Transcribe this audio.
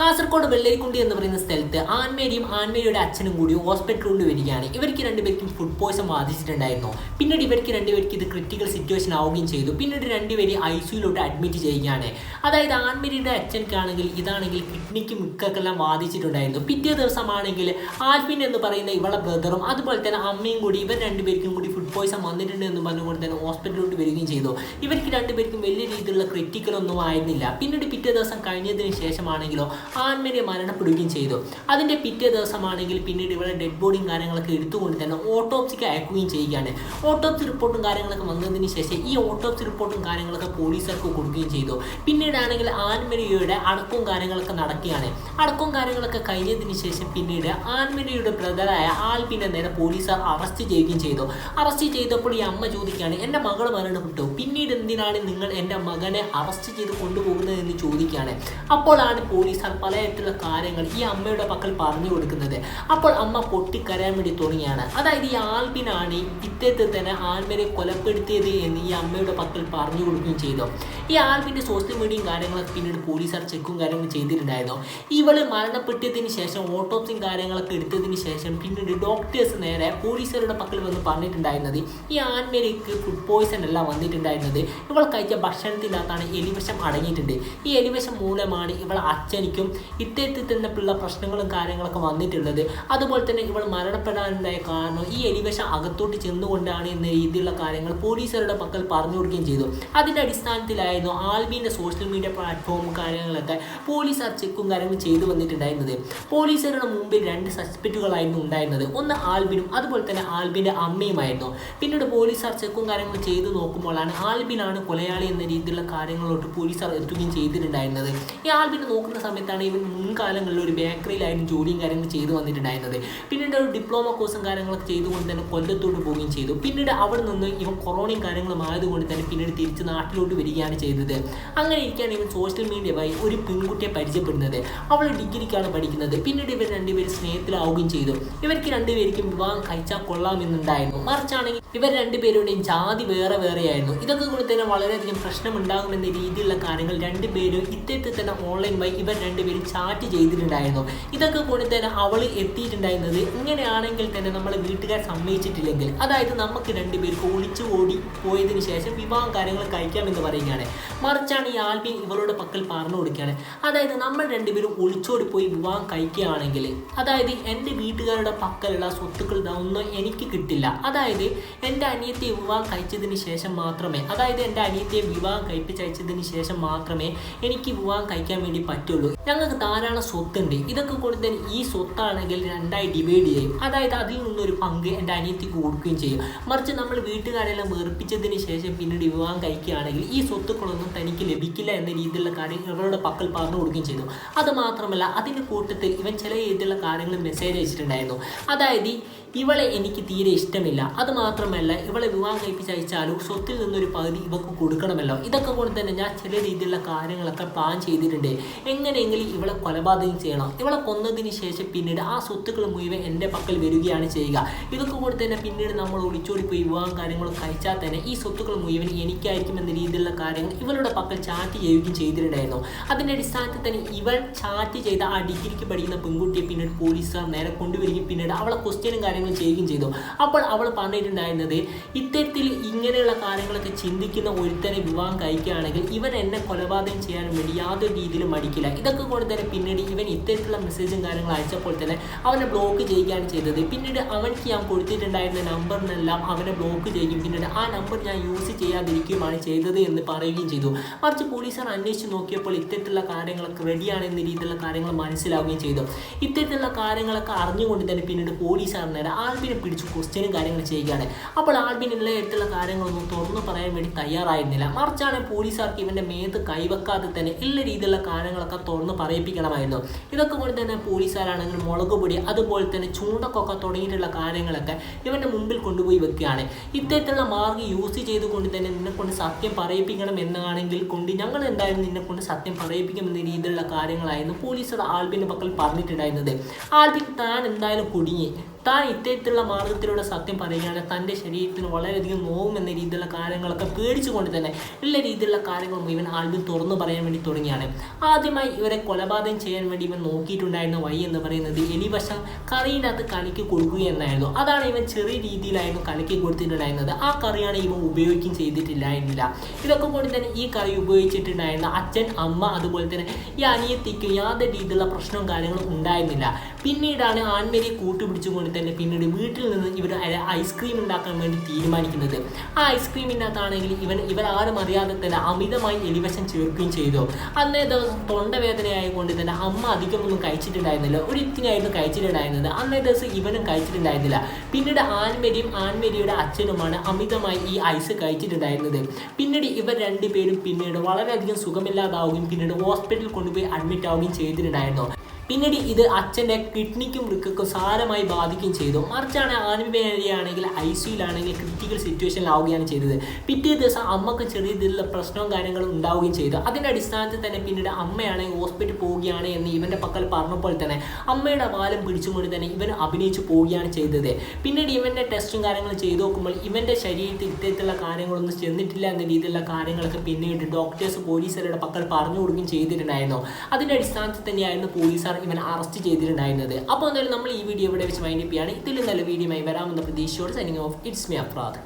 കാസർഗോഡ് വെള്ളരിക്കുണ്ടി എന്ന് പറയുന്ന സ്ഥലത്ത് ആൺമേരിയും ആൺമേരിയുടെ അച്ഛനും കൂടി ഹോസ്പിറ്റലിൽ വരികയാണ്. ഇവർക്ക് രണ്ടുപേർക്കും ഫുഡ് പോയ്സൺ ബാധിച്ചിട്ടുണ്ടായിരുന്നു. പിന്നീട് ഇവർക്ക് രണ്ടുപേർക്ക് ഇത് ക്രിട്ടിക്കൽ സിറ്റുവേഷൻ ആവുകയും ചെയ്തു. പിന്നീട് രണ്ടുപേരെ ഐ സിയിലോട്ട് അഡ്മിറ്റ് ചെയ്യുകയാണ്. അതായത് ആൺമേരിയുടെ അച്ഛൻക്കാണെങ്കിൽ ഇതാണെങ്കിൽ കിഡ്നിക്ക് മിക്കക്കെല്ലാം ബാധിച്ചിട്ടുണ്ടായിരുന്നു. പിറ്റേ ദിവസമാണെങ്കിൽ ആൽഫിൻ എന്ന് പറയുന്ന ഇവളെ ബ്രദറും അതുപോലെ തന്നെ അമ്മയും കൂടി ഇവർ രണ്ടുപേർക്കും കൂടി ഫുഡ് പോയ്സൺ വന്നിട്ടുണ്ട് എന്ന് പറഞ്ഞുകൊണ്ട് തന്നെ ഹോസ്പിറ്റലിലോട്ട് വരികയും ചെയ്തു. ഇവർക്ക് രണ്ടുപേർക്കും വലിയ രീതിയിലുള്ള ക്രിട്ടിക്കൽ ഒന്നും ആയിരുന്നില്ല. പിന്നീട് പിറ്റേ ദിവസം കഴിഞ്ഞതിന് ശേഷമാണെങ്കിലോ ആൺമേരി മരണപ്പെടുകയും ചെയ്തു. അതിന്റെ പിറ്റേ ദിവസമാണെങ്കിൽ പിന്നീട് ഇവിടെ ഡെഡ് ബോഡിയും കാര്യങ്ങളൊക്കെ എടുത്തുകൊണ്ട് തന്നെ ഓട്ടോപ്സിക്ക് അയക്കുകയും ചെയ്യുകയാണ്. ഓട്ടോപ്സി റിപ്പോർട്ടും കാര്യങ്ങളൊക്കെ വന്നതിന് ശേഷം ഈ ഓട്ടോപ്സി റിപ്പോർട്ടും കാര്യങ്ങളൊക്കെ പോലീസുകാർക്ക് കൊടുക്കുകയും ചെയ്തു. പിന്നീടാണെങ്കിൽ ആൺമരിയുടെ അടക്കവും കാര്യങ്ങളൊക്കെ നടക്കുകയാണ്. അടക്കവും കാര്യങ്ങളൊക്കെ കഴിഞ്ഞതിന് ശേഷം പിന്നീട് ആൺമരിയുടെ ബ്രദറായ ആൽബിനെ നേരെ പോലീസുകാർ അറസ്റ്റ് ചെയ്യുകയും ചെയ്തു. അറസ്റ്റ് ചെയ്തപ്പോൾ ഈ അമ്മ ചോദിക്കുകയാണ് എന്റെ മകൾ മരണപ്പെട്ടു. പിന്നീട് എന്തിനാണ് നിങ്ങൾ എന്റെ മകനെ അറസ്റ്റ് ചെയ്ത് കൊണ്ടുപോകുന്നത് എന്ന് ചോദിക്കുകയാണ്. അപ്പോഴാണ് പോലീസുകാർ പലതരത്തിലുള്ള കാര്യങ്ങൾ ഈ അമ്മയുടെ പക്കൽ പറഞ്ഞു കൊടുക്കുന്നത്. അപ്പോൾ അമ്മ പൊട്ടിക്കരയാൻ വേണ്ടി തുടങ്ങിയാണ് അതായത് ഈ ആൽബിനാണ് ഇത്തരത്തിൽ തന്നെ ആൽബിനെ കൊലപ്പെടുത്തിയത് എന്ന് ഈ അമ്മയുടെ പക്കൽ പറഞ്ഞു കൊടുക്കുകയും ചെയ്തു. ഈ ആൽബിന്റെ സോഷ്യൽ മീഡിയയും കാര്യങ്ങളൊക്കെ പിന്നീട് പോലീസുകാർ ചെക്കും കാര്യങ്ങളും ചെയ്തിട്ടുണ്ടായിരുന്നു. ഇവൾ മരണപ്പെട്ടതിന് ശേഷം ഓട്ടോപ്സിയും കാര്യങ്ങളൊക്കെ എടുത്തതിന് ശേഷം പിന്നീട് ഡോക്ടേഴ്സ് നേരെ പോലീസുകാരുടെ പക്കൽ വന്ന് പറഞ്ഞിട്ടുണ്ടായിരുന്നത് ഈ ആൻമേരിക്ക് ഫുഡ് പോയ്സൺ അല്ല വന്നിട്ടുണ്ടായിരുന്നത്. ഇവൾ കഴിച്ച ഭക്ഷണത്തിനകത്താണ് എലിവിഷം അടങ്ങിയിട്ടുണ്ട്. ഈ എലിവിഷം മൂലമാണ് ഇവൾ അച്ഛനിക്കും ഇത്തരത്തിൽ തന്നെ ഉള്ള പ്രശ്നങ്ങളും കാര്യങ്ങളൊക്കെ വന്നിട്ടുള്ളത്. അതുപോലെ തന്നെ ഇവൾ മരണപ്പെടാനുണ്ടായ കാരണം ഈ എലിവശ അകത്തോട്ട് ചെന്നുകൊണ്ടാണ് എന്ന രീതിയിലുള്ള കാര്യങ്ങൾ പോലീസുകാരുടെ പക്കൽ പറഞ്ഞു കൊടുക്കുകയും ചെയ്തു. അതിന്റെ അടിസ്ഥാനത്തിലായിരുന്നു ആൽബിന്റെ സോഷ്യൽ മീഡിയ പ്ലാറ്റ്ഫോം കാര്യങ്ങളൊക്കെ പോലീസുകാർ ചെക്കും കാര്യങ്ങളും ചെയ്തു വന്നിട്ടുണ്ടായിരുന്നത്. പോലീസുകാരുടെ മുമ്പിൽ രണ്ട് സസ്പെക്റ്റുകളായിരുന്നു ഉണ്ടായിരുന്നത്. ഒന്ന് ആൽബിനും അതുപോലെ തന്നെ ആൽബിന്റെ അമ്മയുമായിരുന്നു. പിന്നീട് പോലീസുകാർ ചെക്കും കാര്യങ്ങളും ചെയ്തു നോക്കുമ്പോഴാണ് ആൽബിനാണ് കൊലയാളി എന്ന രീതിയിലുള്ള കാര്യങ്ങളോട്ട് പോലീസുകാർ എത്തുകയും ചെയ്തിട്ടുണ്ടായിരുന്നത്. ഈ ആൽബിനെ നോക്കുന്ന സമയത്താണ് ഇവൻ മുൻകാലങ്ങളിൽ ഒരു ബേക്കറിയിലായിരുന്നു ജോലിയും കാര്യങ്ങളും ചെയ്തു വന്നിട്ടുണ്ടായിരുന്നത്. പിന്നീട് ഒരു ഡിപ്ലോമ കോഴ്സും കാര്യങ്ങളൊക്കെ ചെയ്തുകൊണ്ട് തന്നെ കൊല്ലത്തോട്ട് പോവുകയും ചെയ്തു. പിന്നീട് അവിടെ നിന്ന് ഇവൻ കൊറോണയും കാര്യങ്ങളും ആയതുകൊണ്ട് തന്നെ പിന്നീട് തിരിച്ച് നാട്ടിലോട്ട് വരികയാണ് ചെയ്തത്. അങ്ങനെ ഇരിക്കുകയാണ് ഇവൻ സോഷ്യൽ മീഡിയ വഴി ഒരു പെൺകുട്ടിയെ പരിചയപ്പെടുന്നത്. അവൾ ഡിഗ്രിക്കാണ് പഠിക്കുന്നത്. പിന്നീട് ഇവർ രണ്ടുപേരും സ്നേഹത്തിലാവുകയും ചെയ്തു. ഇവർക്ക് രണ്ടുപേർക്കും വിവാഹം കഴിച്ചാൽ കൊള്ളാമെന്നുണ്ടായിരുന്നു. മറിച്ചാണെങ്കിൽ ഇവർ രണ്ടുപേരുടെയും ജാതി വേറെ വേറെയായിരുന്നു. ഇതൊക്കെ കൊണ്ട് തന്നെ വളരെയധികം പ്രശ്നമുണ്ടാകുമെന്ന രീതിയിലുള്ള കാര്യങ്ങൾ രണ്ടുപേരും ഇത്തരത്തിൽ തന്നെ ഓൺലൈൻ വഴി ഇവർ രണ്ടുപേരും ചാറ്റ് ചെയ്തിട്ടുണ്ടായിരുന്നു. ഇതൊക്കെ കൊണ്ട് തന്നെ അവൾ എത്തിയിട്ടുണ്ടായിരുന്നത് ഇങ്ങനെയാണെങ്കിൽ തന്നെ നമ്മൾ വീട്ടുകാർ സമ്മതിച്ചിട്ടില്ലെങ്കിൽ. അതായത് നമുക്ക് രണ്ടുപേർക്ക് ഒളിച്ചു ഓടി പോയതിനു ശേഷം വിവാഹം കാര്യങ്ങൾ കഴിക്കാമെന്ന് പറയുകയാണ്. മറിച്ചാണ് ഈ ആൽബിൻ ഇവരുടെ പക്കൽ പറഞ്ഞു കൊടുക്കുകയാണ്. അതായത് നമ്മൾ രണ്ടുപേരും ഒളിച്ചോടി പോയി വിവാഹം കഴിക്കുകയാണെങ്കിൽ അതായത് എന്റെ വീട്ടുകാരുടെ പക്കലുള്ള സ്വത്തുക്കൾ ഒന്നും എനിക്ക് കിട്ടില്ല. അതായത് എന്റെ അനിയത്തെ വിവാഹം കഴിച്ചതിന് ശേഷം മാത്രമേ അതായത് എന്റെ അനിയത്തെ വിവാഹം കഴിപ്പിച്ചയച്ചതിന് ശേഷം മാത്രമേ എനിക്ക് വിവാഹം കഴിക്കാൻ വേണ്ടി പറ്റുള്ളൂ. ഞങ്ങൾക്ക് ധാരാളം സ്വത്തുണ്ട്. ഇതൊക്കെ കൊണ്ട് തന്നെ ഈ സ്വത്താണെങ്കിൽ രണ്ടായി ഡിവൈഡ് ചെയ്യും. അതായത് അതിൽ നിന്നൊരു പങ്ക് എന്റെ അനിയത്തിക്ക് കൊടുക്കുകയും ചെയ്യും. മറിച്ച് നമ്മൾ വീട്ടുകാരെല്ലാം വെറുപ്പിച്ചതിന് ശേഷം പിന്നീട് വിവാഹം കഴിക്കുകയാണെങ്കിൽ ഈ സ്വത്തുക്കളൊന്നും തനിക്ക് ലഭിക്കില്ല എന്ന രീതിയിലുള്ള കാര്യം ഇവരുടെ പക്കൽ പറഞ്ഞു കൊടുക്കുകയും ചെയ്തു. അത് മാത്രമല്ല അതിന്റെ കൂട്ടത്തിൽ ഇവൻ ചില രീതിയിലുള്ള കാര്യങ്ങൾ മെസ്സേജ് അയച്ചിട്ടുണ്ടായിരുന്നു. അതായത് ഇവളെ എനിക്ക് തീരെ ഇഷ്ടമില്ല. അതുമാത്രമല്ല ഇവളെ വിവാഹം കഴിപ്പിച്ച് അയച്ചാലും സ്വത്തിൽ നിന്നൊരു പകുതി ഇവക്ക് കൊടുക്കണമല്ലോ. ഇതൊക്കെ കൊണ്ട് തന്നെ ഞാൻ ചില രീതിയിലുള്ള കാര്യങ്ങളൊക്കെ പ്ലാൻ ചെയ്തിട്ടുണ്ട്. എങ്ങനെയെങ്കിലും ഇവളെ കൊലപാതകം ചെയ്യണം. ഇവളെ കൊന്നതിന് ശേഷം പിന്നീട് ആ സ്വത്തുക്കൾ മുഴുവൻ എന്റെ പക്കൽ വരികയാണ് ചെയ്യുക. ഇതൊക്കെ കൂടെ തന്നെ പിന്നീട് നമ്മൾ ഒളിച്ചോടി പോയി വിവാഹം കാര്യങ്ങൾ കഴിച്ചാൽ തന്നെ ഈ സ്വത്തുക്കൾ മുഴുവൻ എനിക്കായിരിക്കും എന്ന രീതിയിലുള്ള കാര്യങ്ങൾ ഇവളുടെ പക്കൽ ചാറ്റ് ചെയ്യുകയും ചെയ്തിട്ടുണ്ടായിരുന്നു. അതിന്റെ അടിസ്ഥാനത്തിൽ തന്നെ ഇവൾ ചാറ്റ് ചെയ്ത ആ ഡിഗ്രിക്ക് പഠിക്കുന്ന പെൺകുട്ടിയെ പിന്നീട് പോലീസുകാർ നേരെ കൊണ്ടുവരികയും പിന്നീട് അവളെ ക്വസ്റ്റ്യനും കാര്യങ്ങളും ചെയ്യുകയും ചെയ്തു. അപ്പോൾ അവൾ പറഞ്ഞിട്ടുണ്ടായിരുന്നത് ഇത്തരത്തിൽ ഇങ്ങനെയുള്ള കാര്യങ്ങളൊക്കെ ചിന്തിക്കുന്ന ഒരുത്തനെ വിവാഹം കഴിക്കുകയാണെങ്കിൽ ഇവൻ എന്നെ കൊലപാതകം ചെയ്യാൻ വേണ്ടി യാതൊരു രീതിയിലും മടിക്കില്ല. ഇതൊക്കെ കൊണ്ട് തന്നെ പിന്നീട് ഇവൻ ഇത്തരത്തിലുള്ള മെസ്സേജും കാര്യങ്ങളും അയച്ചപ്പോൾ തന്നെ അവനെ ബ്ലോക്ക് ചെയ്യുകയാണ് ചെയ്തത്. പിന്നീട് അവൻക്ക് ഞാൻ കൊടുത്തിട്ടുണ്ടായിരുന്ന നമ്പറിനെല്ലാം അവനെ ബ്ലോക്ക് ചെയ്യും. പിന്നീട് ആ നമ്പർ ഞാൻ യൂസ് ചെയ്യാതിരിക്കുകയുമാണ് ചെയ്തത് എന്ന് പറയുകയും ചെയ്തു. മറിച്ച് പോലീസുകാർ അന്വേഷിച്ച് നോക്കിയപ്പോൾ ഇത്തരത്തിലുള്ള കാര്യങ്ങളൊക്കെ റെഡിയാണ് എന്ന രീതിയിലുള്ള കാര്യങ്ങൾ മനസ്സിലാവുകയും ചെയ്തു. ഇത്തരത്തിലുള്ള കാര്യങ്ങളൊക്കെ അറിഞ്ഞുകൊണ്ട് തന്നെ പിന്നീട് പോലീസുകാർ നേരെ ആൽബിനെ പിടിച്ച് ക്വസ്റ്റ്യനും കാര്യങ്ങൾ ചെയ്യുകയാണ്. അപ്പോൾ ആൽബിൻ എല്ലാ തരത്തിലുള്ള കാര്യങ്ങളൊന്നും തുറന്നു പറയാൻ വേണ്ടി തയ്യാറായിരുന്നില്ല. മറിച്ചാണ് പോലീസുകാർക്ക് ഇവന്റെ മേത്ത് കൈവെക്കാതെ തന്നെ എല്ലാ രീതിയിലുള്ള കാര്യങ്ങളൊക്കെ തുറന്ന് പറയിപ്പിക്കണമായിരുന്നു. ഇതൊക്കെ കൊണ്ട് തന്നെ പോലീസുകാരാണെങ്കിൽ മുളക് പൊടി അതുപോലെ തന്നെ ചൂണ്ടക്കൊക്കെ തുടങ്ങിയിട്ടുള്ള കാര്യങ്ങളൊക്കെ ഇവന്റെ മുമ്പിൽ കൊണ്ടുപോയി വെക്കുകയാണ്. ഇത്തരത്തിലുള്ള മാർഗം യൂസ് ചെയ്തുകൊണ്ട് തന്നെ നിന്നെക്കൊണ്ട് സത്യം പറയിപ്പിക്കണം എന്നാണെങ്കിൽ കൊണ്ട് ഞങ്ങൾ എന്തായാലും നിന്നെക്കൊണ്ട് സത്യം പറയിപ്പിക്കുമെന്ന രീതിയിലുള്ള കാര്യങ്ങളായിരുന്നു പോലീസ് ആൽബിന്റെ പക്കൽ പറഞ്ഞിട്ടുണ്ടായിരുന്നത്. ആൽബിൻ താൻ എന്തായാലും കുടുങ്ങി താൻ ഇത്തരത്തിലുള്ള മാർഗത്തിലൂടെ സത്യം പറയുകയാണ് തന്റെ ശരീരത്തിന് വളരെയധികം നോവും എന്ന രീതിയിലുള്ള കാര്യങ്ങളൊക്കെ പേടിച്ചുകൊണ്ട് തന്നെ എല്ലാ രീതിയിലുള്ള കാര്യങ്ങളും ഇവൻ ആൽബിൻ തുറന്നു പറയാൻ വേണ്ടി തുടങ്ങിയാണ് ആദ്യമായി ഇവരെ കൊലപാതകം ചെയ്യാൻ വേണ്ടി ഇവൻ നോക്കിയിട്ടുണ്ടായിരുന്ന വഴി എന്ന് പറയുന്നത് എലിവശം കറിയിനകത്ത് കലക്കി കൊടുക്കുക എന്നായിരുന്നു. അതാണ് ഇവൻ ചെറിയ രീതിയിലായിരുന്നു കലക്കി കൊടുത്തിട്ടുണ്ടായിരുന്നത്. ആ കറിയാണ് ഇവൻ ഉപയോഗിക്കുകയും ചെയ്തിട്ടില്ലായിരുന്നില്ല. ഇതൊക്കെ കൊണ്ട് തന്നെ ഈ കറി ഉപയോഗിച്ചിട്ടുണ്ടായിരുന്ന അച്ഛൻ അമ്മ അതുപോലെ തന്നെ ഈ അനിയത്തിക്കും യാതൊരു രീതിയിലുള്ള പ്രശ്നവും കാര്യങ്ങളും ഉണ്ടായിരുന്നില്ല. പിന്നീടാണ് ആൺമേരിയെ കൂട്ടുപിടിച്ചുകൊണ്ട് തന്നെ പിന്നീട് വീട്ടിൽ നിന്ന് ഇവർ ഐസ്ക്രീം ഉണ്ടാക്കാൻ വേണ്ടി തീരുമാനിക്കുന്നത്. ആ ഐസ്ക്രീമിനകത്താണെങ്കിൽ ഇവൻ ഇവർ ആരും അറിയാതെ തന്നെ അമിതമായി എലിവശം ചേർക്കുകയും ചെയ്തു. അന്നേ ദിവസം തൊണ്ടവേദനയായതുകൊണ്ട് തന്നെ അമ്മ അധികമൊന്നും കഴിച്ചിട്ടുണ്ടായിരുന്നില്ല. ഒരു ഇത്തിനായിരുന്നു കഴിച്ചിട്ടുണ്ടായിരുന്നത്. അന്നേ ദിവസം ഇവനും കഴിച്ചിട്ടുണ്ടായിരുന്നില്ല. പിന്നീട് ആൺമേരിയും ആൺമേരിയുടെ അച്ഛനുമാണ് അമിതമായി ഈ ഐസ് കഴിച്ചിട്ടുണ്ടായിരുന്നത്. പിന്നീട് ഇവർ രണ്ടുപേരും പിന്നീട് വളരെയധികം സുഖമില്ലാതാവുകയും പിന്നീട് ഹോസ്പിറ്റലിൽ കൊണ്ടുപോയി അഡ്മിറ്റ് ആവുകയും ചെയ്തിട്ടുണ്ടായിരുന്നു. പിന്നീട് ഇത് അച്ഛന്റെ കിഡ്നിക്കും വൃക്കക്കും സാരമായി ബാധിക്കുകയും ചെയ്തു. മറിച്ചാണ് ആൻമേരിയാണെങ്കിൽ ഐ സിയിലാണെങ്കിൽ ക്രിറ്റിക്കൽ സിറ്റുവേഷനിലാവുകയാണ് ചെയ്തത്. പിറ്റേ ദിവസം അമ്മയ്ക്ക് ചെറിയ രീതിയിലുള്ള പ്രശ്നവും കാര്യങ്ങളും ഉണ്ടാവുകയും ചെയ്തു. അതിന്റെ അടിസ്ഥാനത്തിൽ തന്നെ പിന്നീട് അമ്മയാണെങ്കിൽ ഹോസ്പിറ്റൽ പോവുകയാണ് എന്ന് ഇവന്റെ പക്കൽ പറഞ്ഞപ്പോൾ തന്നെ അമ്മയുടെ വാലം പിടിച്ചുകൊണ്ട് തന്നെ ഇവൻ അഭിനയിച്ചു പോവുകയാണ് ചെയ്തത്. പിന്നീട് ഇവന്റെ ടെസ്റ്റും കാര്യങ്ങളും ചെയ്തു നോക്കുമ്പോൾ ഇവന്റെ ശരീരത്തിൽ ഇത്തരത്തിലുള്ള കാര്യങ്ങളൊന്നും ചെന്നിട്ടില്ല എന്ന രീതിയിലുള്ള കാര്യങ്ങളൊക്കെ പിന്നീട് ഡോക്ടേഴ്സ് പോലീസുകാരുടെ പക്കൽ പറഞ്ഞു കൊടുക്കുകയും ചെയ്തിട്ടുണ്ടായിരുന്നു. അതിന്റെ അടിസ്ഥാനത്തിൽ തന്നെയായിരുന്നു പോലീസുകാർ ഇവൻ അറസ്റ്റ് ചെയ്തിട്ടുണ്ടായിരുന്നത്. അപ്പോൾ എന്തായാലും നമ്മൾ ഈ വീഡിയോ ഇവിടെ വെച്ച് മൈൻഡ് ചെയ്യാണ്. ഇതിൽ നല്ല വീഡിയോയുമായി വരാമെന്ന പ്രതീക്ഷയോട് signing off it's me Afrad